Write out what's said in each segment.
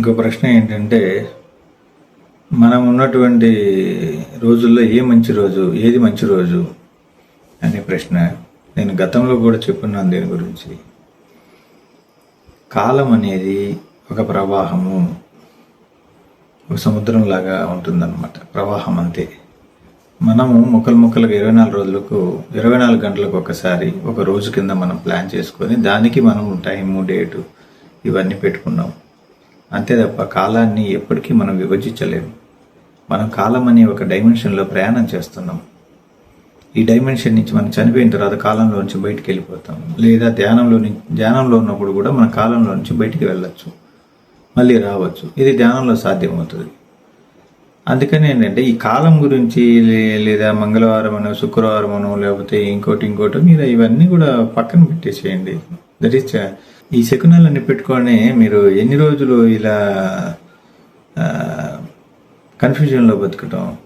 ఇంకో ప్రశ్న ఏంటంటే మనం ఉన్నటువంటి రోజుల్లో ఏ మంచి రోజు ఏది మంచి రోజు అనే ప్రశ్న నేను గతంలో కూడా చెప్పున్నాను దీని గురించి. కాలం అనేది ఒక ప్రవాహము ఒక సముద్రం లాగా ఉంటుందన్నమాట. ప్రవాహం అంతే. మనము ముక్కలు ముక్కలకు ఇరవై నాలుగు రోజులకు ఇరవై నాలుగు గంటలకు ఒకసారి ఒక రోజు కింద మనం ప్లాన్ చేసుకొని దానికి మనం టైము డేటు ఇవన్నీ పెట్టుకున్నాం. అంతే తప్ప కాలాన్ని ఎప్పటికీ మనం విభజించలేము. మనం కాలం అనే ఒక డైమెన్షన్లో ప్రయాణం చేస్తున్నాం. ఈ డైమెన్షన్ నుంచి మనం చనిపోయిన తర్వాత కాలంలో నుంచి బయటికి వెళ్ళిపోతాం. లేదా ధ్యానంలో నుంచి ధ్యానంలో ఉన్నప్పుడు కూడా మన కాలంలో నుంచి బయటికి వెళ్ళచ్చు. మళ్ళీ రావచ్చు. ఇది ధ్యానంలో సాధ్యమవుతుంది. అందుకని ఏంటంటే ఈ కాలం గురించి లేదా మంగళవారం అనో శుక్రవారం అనో లేకపోతే ఇంకోటి ఇంకోటి మీరు ఇవన్నీ కూడా పక్కన పెట్టేసేయండి. దట్ ఈస్ ఈ శకునాలన్నీ పెట్టుకొని మీరు ఎన్ని రోజులు ఇలా కన్ఫ్యూజన్లో బతకటం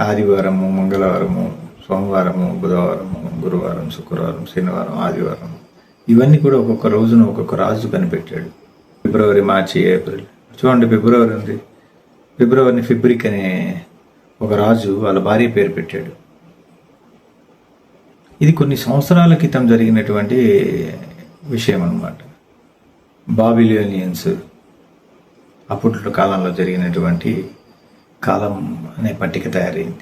ఆదివారము మంగళవారము సోమవారము బుధవారము గురువారం శుక్రవారం శనివారం ఆదివారం. ఇవన్నీ కూడా ఒక్కొక్క రోజున ఒక్కొక్క రాజు కనిపెట్టాడు. ఫిబ్రవరి మార్చి ఏప్రిల్. చూడండి ఫిబ్రవరి ఉంది. ఫిబ్రవరిని ఫిబ్రిక్ అనే ఒక రాజు వాళ్ళ భార్య పేరు పెట్టాడు. ఇది కొన్ని సంవత్సరాల క్రితం జరిగినటువంటి విషయం అన్నమాట బాబిలియోనియన్స్ అప్పట్లో కాలంలో జరిగినటువంటి కాలం అనే పట్టిక తయారైంది.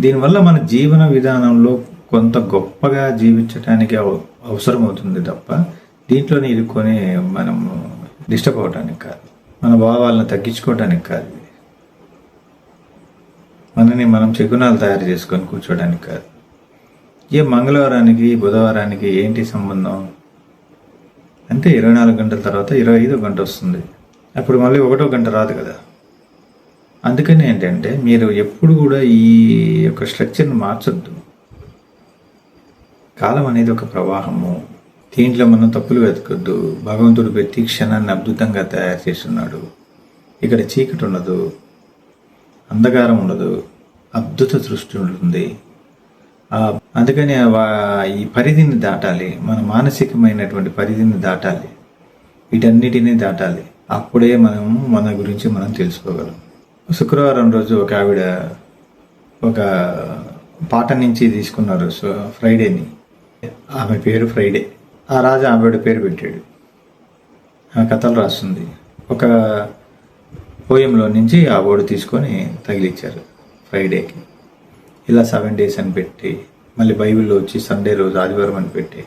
దీనివల్ల మన జీవన విధానంలో కొంత గొప్పగా జీవించడానికి అవ- అవసరం అవుతుంది తప్ప దీంట్లోనే ఇరుక్కొని మనం డిస్టర్బ్ అవడానికి కాదు. మన భావాలను తగ్గించుకోవడానికి కాదు. మనని మనం చెగునాలు తయారు చేసుకొని కూర్చోడానికి కాదు. ఏ మంగళవారానికి బుధవారానికి ఏంటి సంబంధం? అంటే ఇరవై నాలుగు గంటల తర్వాత ఇరవై ఐదో గంట వస్తుంది. అప్పుడు మళ్ళీ ఒకటో గంట రాదు కదా. అందుకని ఏంటంటే మీరు ఎప్పుడు కూడా ఈ యొక్క స్ట్రక్చర్ని మార్చొద్దు. కాలం అనేది ఒక ప్రవాహము. దీంట్లో మనం తప్పులు వెతకొద్దు. భగవంతుడు ప్రతి క్షణాన్ని అద్భుతంగా తయారు చేస్తున్నాడు. ఇక్కడ చీకటి ఉండదు. అంధకారం ఉండదు. అద్భుత సృష్టి ఉంటుంది. అందుకని ఈ పరిధిని దాటాలి. మన మానసికమైనటువంటి పరిధిని దాటాలి. వీటన్నిటినీ దాటాలి. అప్పుడే మనం మన గురించి మనం తెలుసుకోగలం. శుక్రవారం రోజు ఒక ఆవిడ ఒక పాట నుంచి తీసుకున్నారు. సో ఫ్రైడేని. ఆమె పేరు ఫ్రైడే. ఆ రాజు ఆవిడ పేరు పెట్టాడు. ఆ కథలు రాస్తుంది. ఒక పోయంలో నుంచి ఆ ఓడి తీసుకొని తగిలిచ్చారు ఫ్రైడేకి. ఇలా సెవెన్ డేస్ అని పెట్టి మళ్ళీ బైబిల్లో వచ్చి సండే రోజు ఆదివారం అని పెట్టి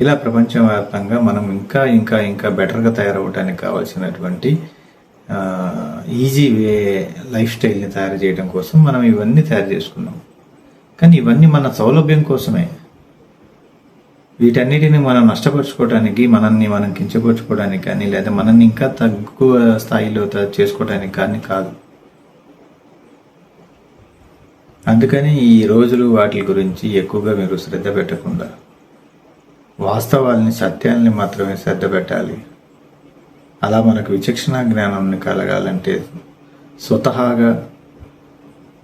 ఇలా ప్రపంచవ్యాప్తంగా మనం ఇంకా ఇంకా ఇంకా బెటర్గా తయారవడానికి కావాల్సినటువంటి ఈజీ వే లైఫ్ స్టైల్ని తయారు చేయడం కోసం మనం ఇవన్నీ తయారు చేసుకున్నాం. కానీ ఇవన్నీ మన సౌలభ్యం కోసమే. వీటన్నిటిని మనం నష్టపరుచుకోవడానికి మనల్ని మనం కించపరుచుకోవడానికి కానీ లేదా మనల్ని ఇంకా తక్కువ స్థాయిలో చేసుకోవడానికి కానీ కాదు. అందుకని ఈ రోజులు వాటి గురించి ఎక్కువగా మీరు శ్రద్ధ పెట్టకుండా వాస్తవాల్ని సత్యాల్ని మాత్రమే శ్రద్ధ పెట్టాలి. అలా మనకు విచక్షణ జ్ఞానాన్ని కలగాలంటే స్వతహాగా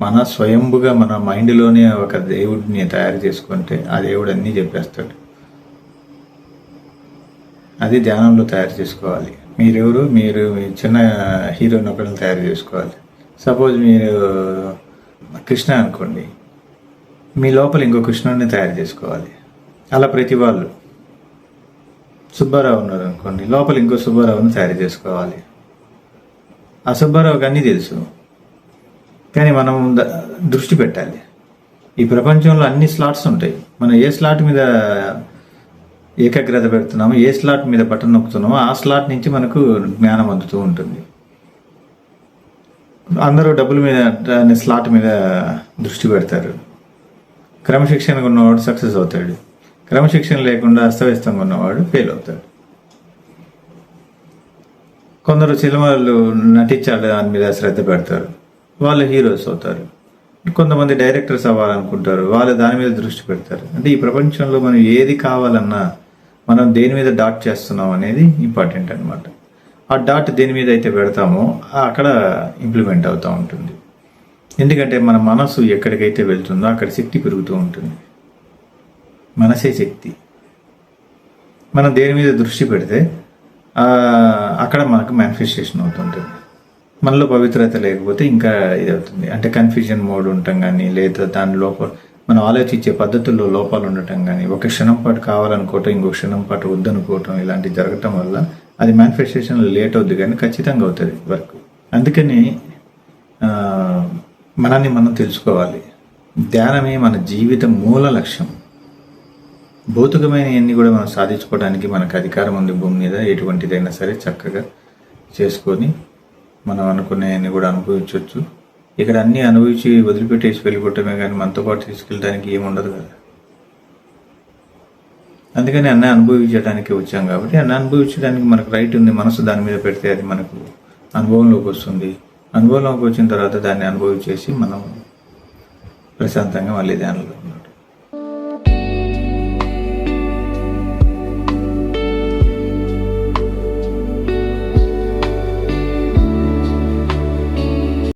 మన స్వయంభుగా మన మైండ్లోనే ఒక దేవుడిని తయారు చేసుకుంటే ఆ దేవుడు అన్నీ చెప్పేస్తాడు. అది ధ్యానంలో తయారు చేసుకోవాలి. మీరెవరు? మీరు మీ చిన్న హీరో ఒకరిని తయారు చేసుకోవాలి. సపోజ్ మీరు కృష్ణ అనుకోండి. మీ లోపల ఇంకో కృష్ణుడిని తయారు చేసుకోవాలి. అలా ప్రతి వాళ్ళు. సుబ్బారావు ఉన్నారు అనుకోండి. లోపల ఇంకో సుబ్బారావుని తయారు చేసుకోవాలి. ఆ సుబ్బారావుకి అన్నీ తెలుసు. కానీ మనం ద- దృష్టి పెట్టాలి. ఈ ప్రపంచంలో అన్ని స్లాట్స్ ఉంటాయి. మనం ఏ స్లాట్ మీద ఏకాగ్రత పెడుతున్నామో ఏ స్లాట్ మీద బటన్ నొక్కుతున్నామో ఆ స్లాట్ నుంచి మనకు జ్ఞానం అందుతూ ఉంటుంది. అందరూ డబ్బుల మీద స్లాట్ మీద దృష్టి పెడతారు. క్రమశిక్షణగా ఉన్నవాడు సక్సెస్ అవుతాడు. క్రమశిక్షణ లేకుండా అస్తవ్యస్తంగా ఉన్నవాడు ఫెయిల్ అవుతాడు. కొందరు సినిమాలు నటించాలి దాని మీద శ్రద్ధ పెడతారు. వాళ్ళు హీరోస్ అవుతారు. కొంతమంది డైరెక్టర్స్ అవ్వాలనుకుంటారు. వాళ్ళు దాని మీద దృష్టి పెడతారు. అంటే ఈ ప్రపంచంలో మనం ఏది కావాలన్నా మనం దేని మీద డాట్ చేస్తున్నాం అనేది ఇంపార్టెంట్ అన్నమాట. ఆ డాట్ దేని మీద అయితే పెడతామో అక్కడ ఇంప్లిమెంట్ అవుతూ ఉంటుంది. ఎందుకంటే మన మనసు ఎక్కడికైతే వెళ్తుందో అక్కడ శక్తి పెరుగుతూ ఉంటుంది. మనసే శక్తి. మనం దేని మీద దృష్టి పెడితే అక్కడ మనకు మేనిఫెస్టేషన్ అవుతుంటుంది. మనలో పవిత్రత లేకపోతే ఇంకా ఇది అవుతుంది అంటే కన్ఫ్యూజన్ మోడ్ ఉండటం కానీ లేదా దాని లోపల మనం ఆలోచించే పద్ధతుల్లో లోపాలు ఉండటం కానీ ఒక క్షణం పాటు కావాలనుకోవటం ఇంకో క్షణం పాటు వద్దనుకోవటం ఇలాంటివి జరగటం వల్ల అది మేనిఫెస్టేషన్ లేట్ అవుద్ది కానీ ఖచ్చితంగా అవుతుంది వర్క్ అందుకని మనల్ని మనం తెలుసుకోవాలి. ధ్యానమే మన జీవిత మూల లక్ష్యం. భౌతికమైనవన్నీ కూడా మనం సాధించుకోవడానికి మనకు అధికారం ఉంది భూమి మీద ఎటువంటిదైనా సరే చక్కగా చేసుకొని మనం అనుకునేవన్నీ కూడా అనుభవించవచ్చు ఇక్కడ అన్నీ అనుభవించి వదిలిపెట్టేసి వెళ్ళిపోవటమే కానీ మనతో పాటు తీసుకెళ్ళడానికి ఏముండదు కదా. అందుకని అన్నీ అనుభవించడానికి వచ్చాం కాబట్టి అన్నీ అనుభవించడానికి మనకు రైట్ ఉంది మనసు దాని మీద పెడితే అది మనకు అనుభవంలోకి వస్తుంది. అనుభవంలోకి వచ్చిన తర్వాత దాన్ని అనుభవించేసి మనం ప్రశాంతంగా మళ్ళీ ధ్యానంలో